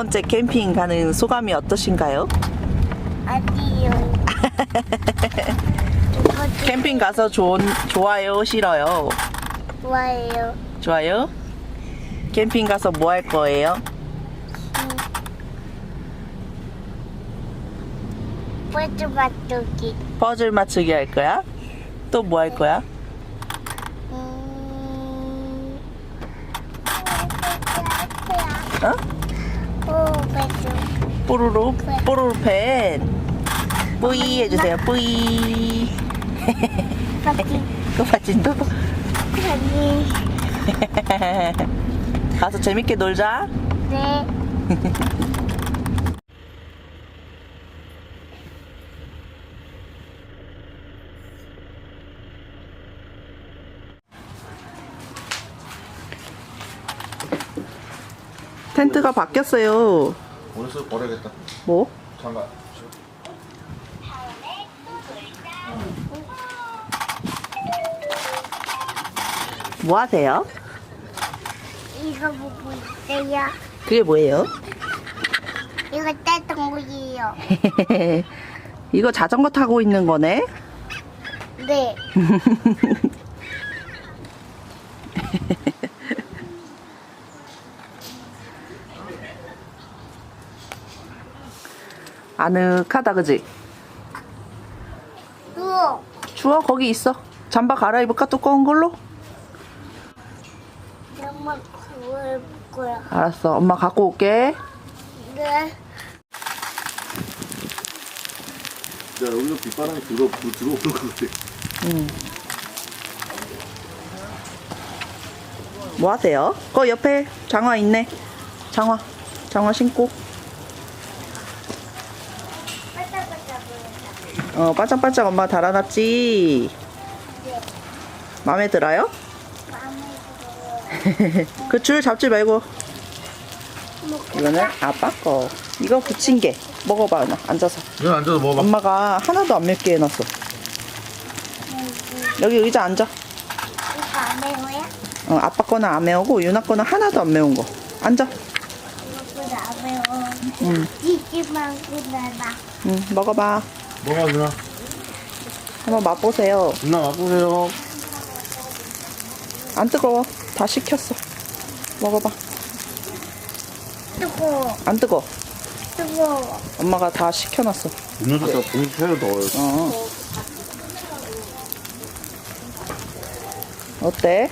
번째 캠핑 가는 소감이 어떠신가요? 아니요. 이거 캠핑 가서 좋은, 좋아요, 싫어요? 좋아해요. 좋아요? 캠핑 가서 뭐 할 거예요? 버즈 맛두기. 퍼즐 맞추기 할 거야? 또 뭐 할 거야? 음. 어? 뽀로로, 뽀로로 팬. 뿌이 해주세요, 뿌이. 아니. 가서 재밌게 놀자. 네. 텐트가 바뀌었어요. 오늘 쓰 버려야겠다. 뭐? 잠깐. 뭐 하세요? 이거 보고 있어요. 그게 뭐예요? 이거 따뜻물이에요. 이거 자전거 타고 있는 거네? 네. 아늑하다, 그지? 또. 추워? 거기 있어. 잠바 갈아입을까? 두꺼운 걸로? 엄마 그거 해볼 거야. 알았어. 엄마 갖고 올게. 네. 야 여기서 빗바람이 들어 불 들어오는 것 같아. 뭐 하세요? 거 옆에 장화 있네. 장화. 장화 신고. 바짝바짝 보인다. 어, 반짝반짝 엄마 달아놨지? 네. 마음에 들어요? 마음에 들어요. 그 줄 잡지 말고. 뭐, 이거는 아빠 거. 이거 부친 게. 먹어봐, 너. 앉아서. 이건 앉아서 먹어봐. 엄마가 하나도 안 맵게 해놨어. 여기 의자 앉아. 이거 안 매워요? 어, 아빠 거는 안 매우고 유나 거는 하나도 안 매운 거. 앉아. 이거보다 안 매워. 응, 찌찌만 끝나봐. 응, 먹어봐. 먹어 누나. 한번 맛보세요. 누나 맛보세요. 안 뜨거워. 다 식혔어. 먹어봐. 뜨거워. 안 뜨거. 뜨거워. 엄마가 다 식혀놨어. 누나 다 봉지 채로 넣어요. 어. 어때?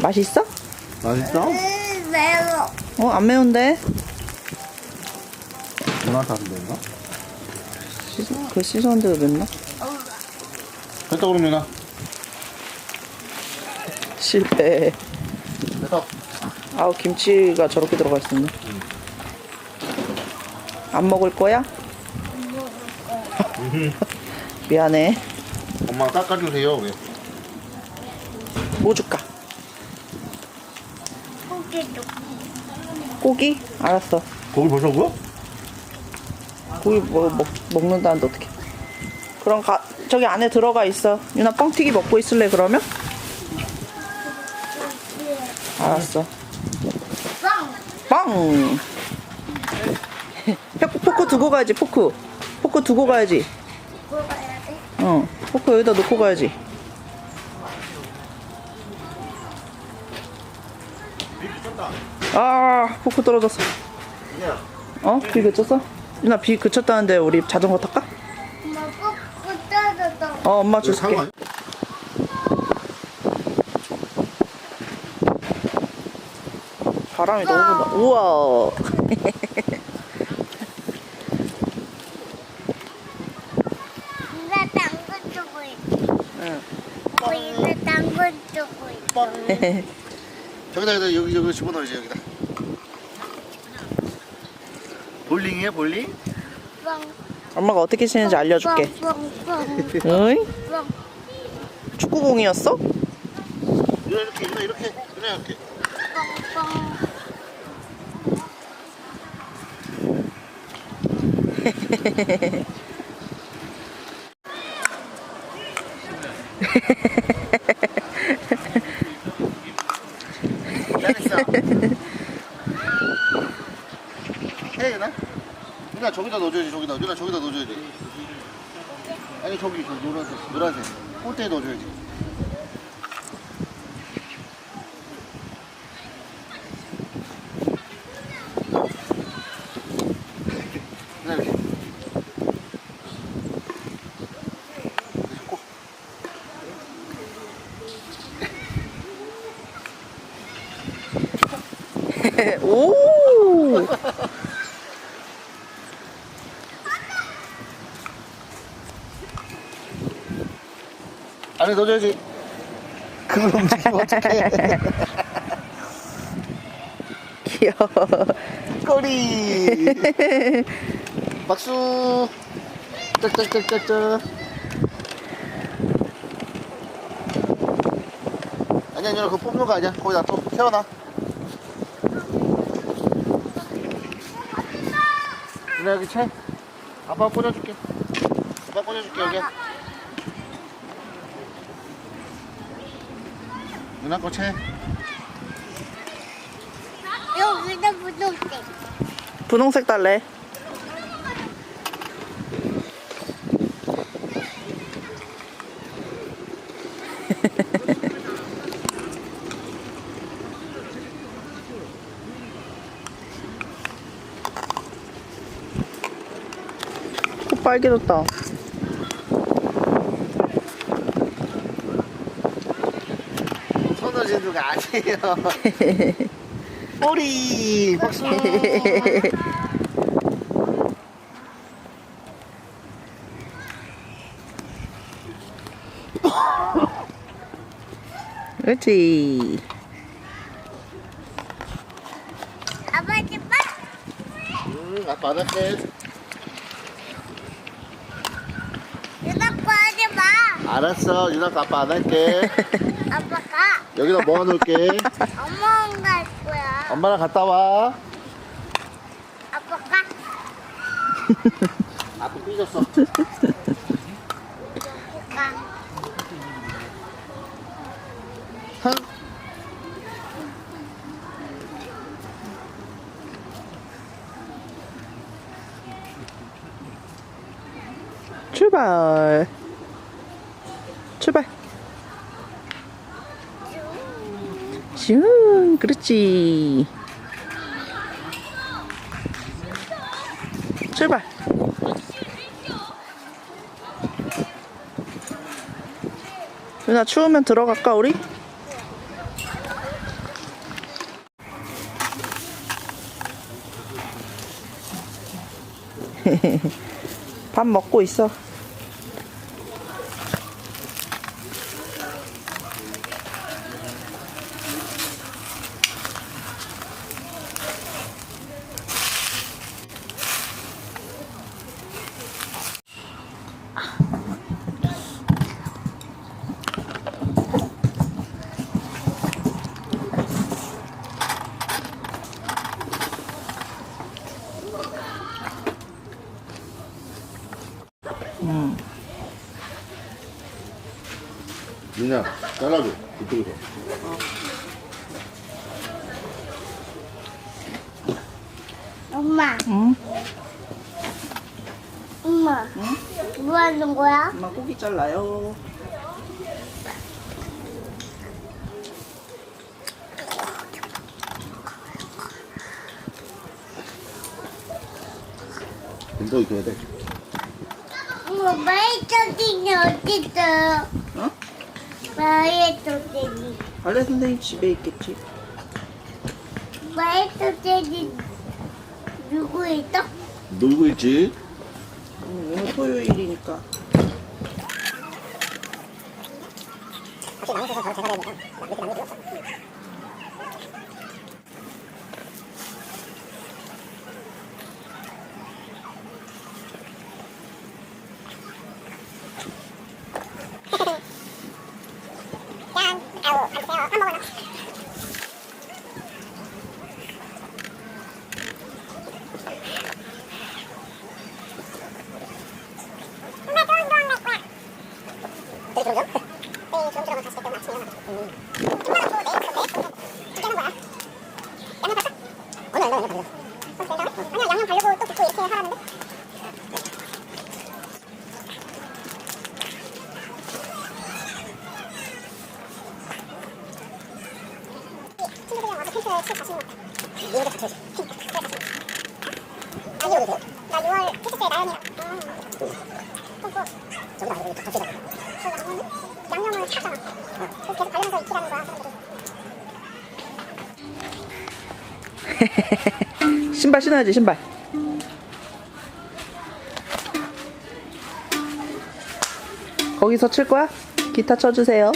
맛있어? 맛있어? 음, 매워. 어, 안 매운데? 누나한테 하면 되나? 씻- 그 씻었는 데도 맵나? 됐다 그럼 누나. 실패. 됐다. 아우, 김치가 저렇게 들어가 있었네. 안 먹을 거야? 미안해. 엄마 깎아주세요. 왜? 뭐 줄까? 고기도. 고기? 알았어. 고기 벌써 구워? 고기 뭐, 먹, 먹는다는데 어떡해. 그럼 가, 저기 안에 들어가 있어. 유나 뻥튀기 먹고 있을래, 그러면? 알았어. 빵. 빵! 포크, 포크 두고 가야지, 포크. 포크 두고 가야지. 어, 포크 여기다 놓고 가야지. 아, 포크 떨어졌어. 어? 비 그쳤어? 유나 비 그쳤다는데 우리 자전거 탈까? 엄마 꼭 떨어졌어. 어, 엄마 줄게. 바람이 너무 분다. 우와. 나 당근 주고 있어. 응. 보이는 당근 주고 있어. 저기다 여기다 여기 여기 집어넣어야지 여기다. 볼링이야 볼링? 빵. 엄마가 어떻게 치는지 알려줄게. 어이? 빵. 축구공이었어? 이렇게 누나 이렇게 누나 이렇게. 빵. 저기다 넣어줘야 돼. 아니 저기 저 노란색 노란색 꼴대에 넣어줘야지. 그냥 이렇게. 꼭. 오! 넣어줘야지. 그걸 움직이면 어떡해. 귀여워. 꼬리. 박수. 짝짝짝짝짝. 아니야, 아니야, 그거 뽑는 거 아니야. 거기다 또 세워놔. 누나 여기 채. 아빠 꽂아줄게. 아빠 꽂아줄게, 여기. 누나 거 채. 여기다 분홍색. 분홍색 달래. 코 빨개졌다. 손을 진두가 아니에요. 꼬리 박수. 그렇지. 아버지 빠. 응, 아빠 안 할게. 누나 거 하지 마. 알았어, 유나 아빠 안 할게. 아빠가 여기다 모아놓을게. 엄마랑 갈 거야. 엄마랑 갔다 와. 아빠가 아빠 삐졌어. 가. 출발. 출발. 슝, 그렇지. 출발. 누나 추우면 들어갈까 우리? 밥 먹고 있어. 유나, 잘라줘. 이쪽에서. 엄마, 응? 엄마. 뭐 하는 거야? 엄마 고기 잘라요. 빈도 익혀야 돼. 엄마, 마이토끼는 어딨어? 어? 마이토끼. 발레 선생님 집에 있겠지. 마이토끼 누구 있어? 놀고 있지? 응, 오늘 토요일이니까. 신발 신어야지 신발. 거기서 칠 거야? 기타 쳐주세요.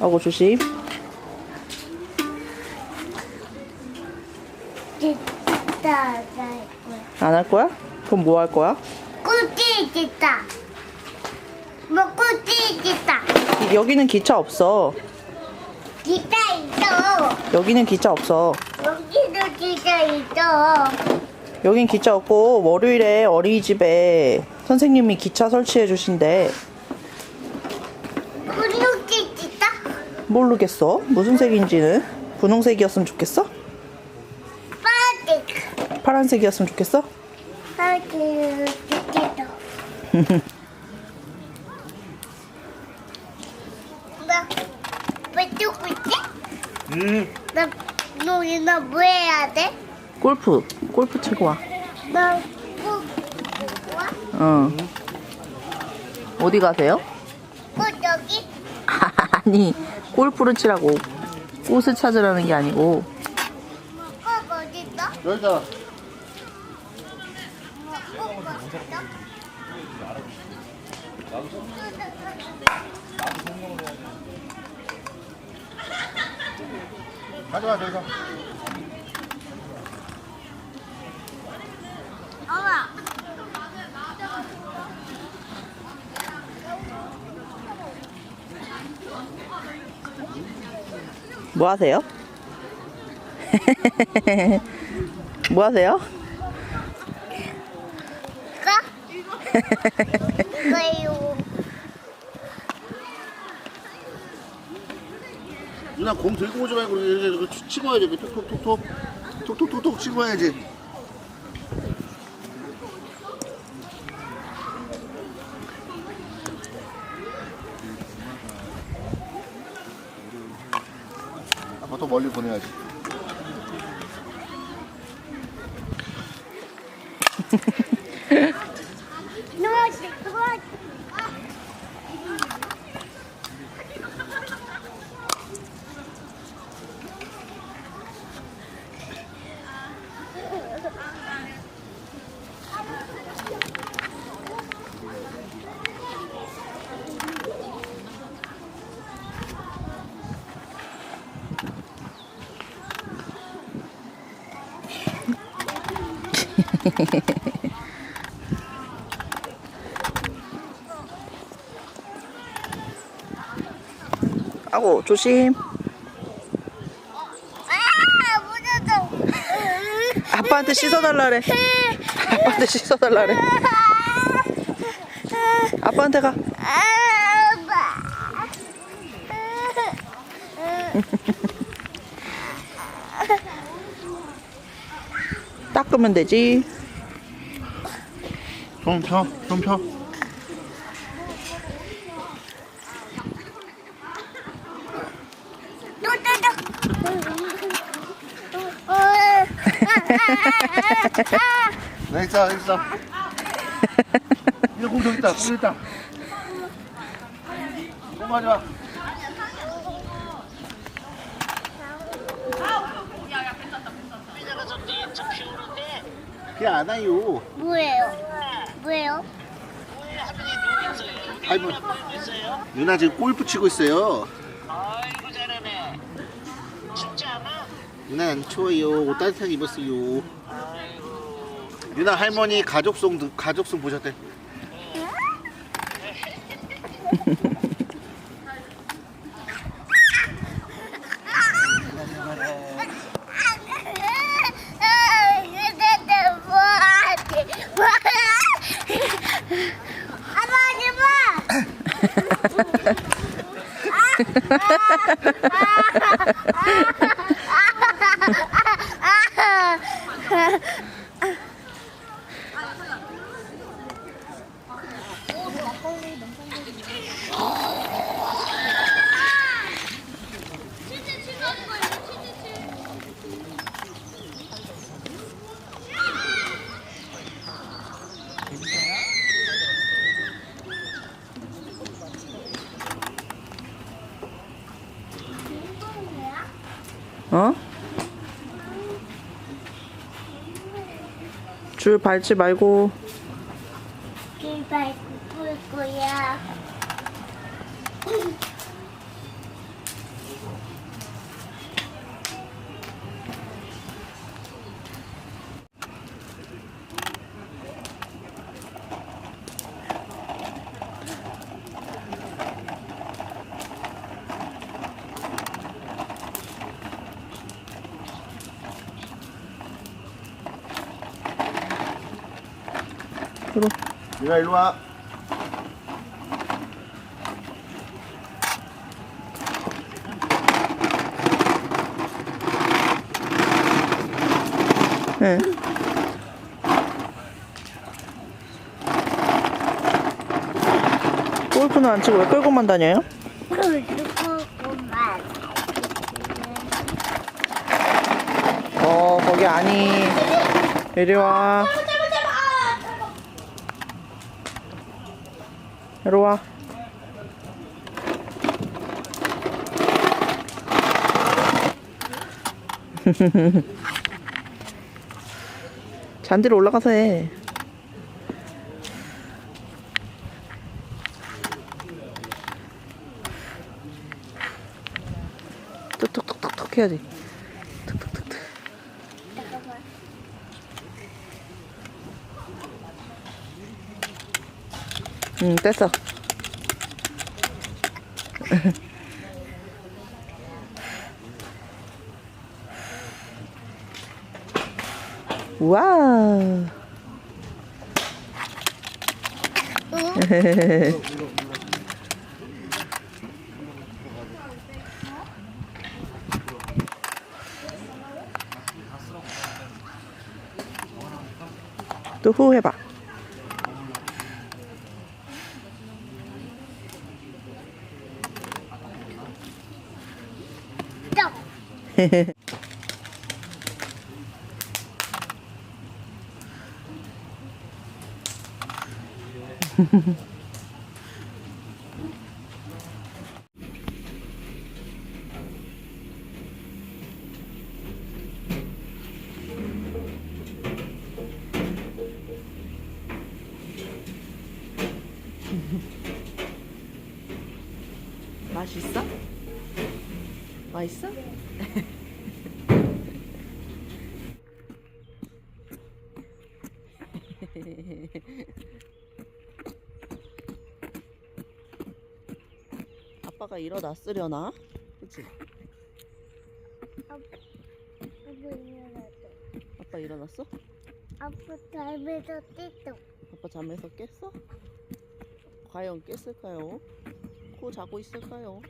아고 조심. 됐다. 안할 거야? 그럼 뭐 할 거야? 꿀띠 됐다. 뭐 됐다. 이- 여기는 기차 없어. 기타 있어. 여기는 기차 없어. 여기도 기타 있어. 여긴 기차 없고 월요일에 어린이집에 선생님이 기차 설치해 주신대. 분홍색 있다. 모르겠어. 무슨 색인지는 분홍색이었으면 좋겠어? 파란색. 파란색이었으면 좋겠어? 파란색 있다. 나, 왜 뜨고 있지? 음. 나, 너, 나 뭐 해야 돼? 골프, 골프 치고 와. 나, 꼭, 와? 응. 어디 가세요? 꼭 여기? 아니, 골프를 치라고. 꽃을 찾으라는 게 아니고. 꼭 어디 있어? 여기다. 꼭 어디 있어? 가져와 저기서. 엄마. 뭐 하세요? 뭐 하세요? 이거? 이거요. 누나 공 들고 오지 말고 이렇게 치- 치고 와야지. 톡톡톡톡. 톡톡톡톡 치고 와야지. 더 멀리 보내야지. 아고, 조심. 아. 아빠한테 씻어달라래. 아빠한테 씻어달라래. 아빠한테 가. 닦으면 되지. 좀 펴, 좀 펴. 나 있어, 있어. 이거 공 저기 있다, 저기 있다. 공 가져와. 비 안 와요. 뭐예요? 뭐예요? 할머니. 누나 지금 골프 치고 있어요. 춥지 누나 안 추워요. 옷 따뜻하게 입었어요. 누나 할머니 가족송 듣- 가족송 보셨대. 어? 줄 밟지 말고 길발 들어. 유나 일로 와. 네. 골프는 안 치고 왜 끌고만 다녀요? 어 거기 아니 이리 와 이리 와. 잔디로 올라가서 해. 뚝뚝뚝뚝뚝 해야지 응, 뗐어. 와. 또후 해봐. 맛있어? 맛있어? 아빠가 일어났으려나? 그치? 아빠 일어났어. 아빠 일어났어? 아빠 닮아서 띠또. 아빠 잠에서 깼어? 과연 깼을까요? 코 자고 있을까요?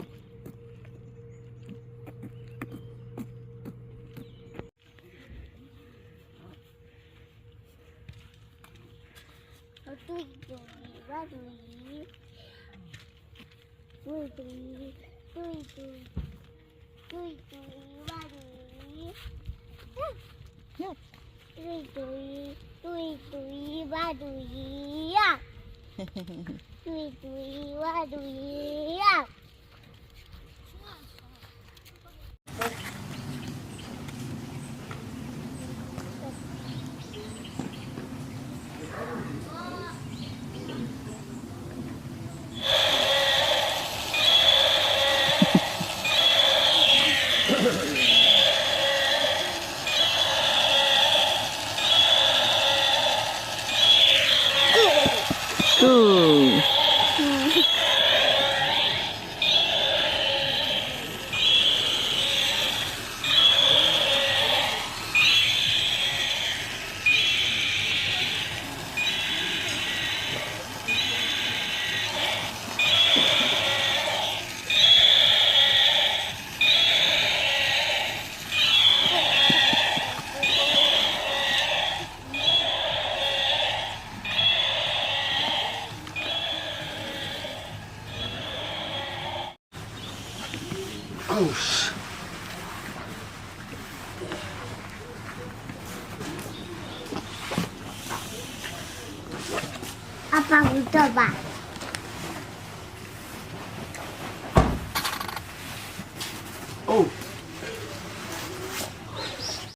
뚜이뚜이 와두이. 뚜이뚜이 뚜이뚜이 뚜이뚜이 와두이. 야, 뚜이뚜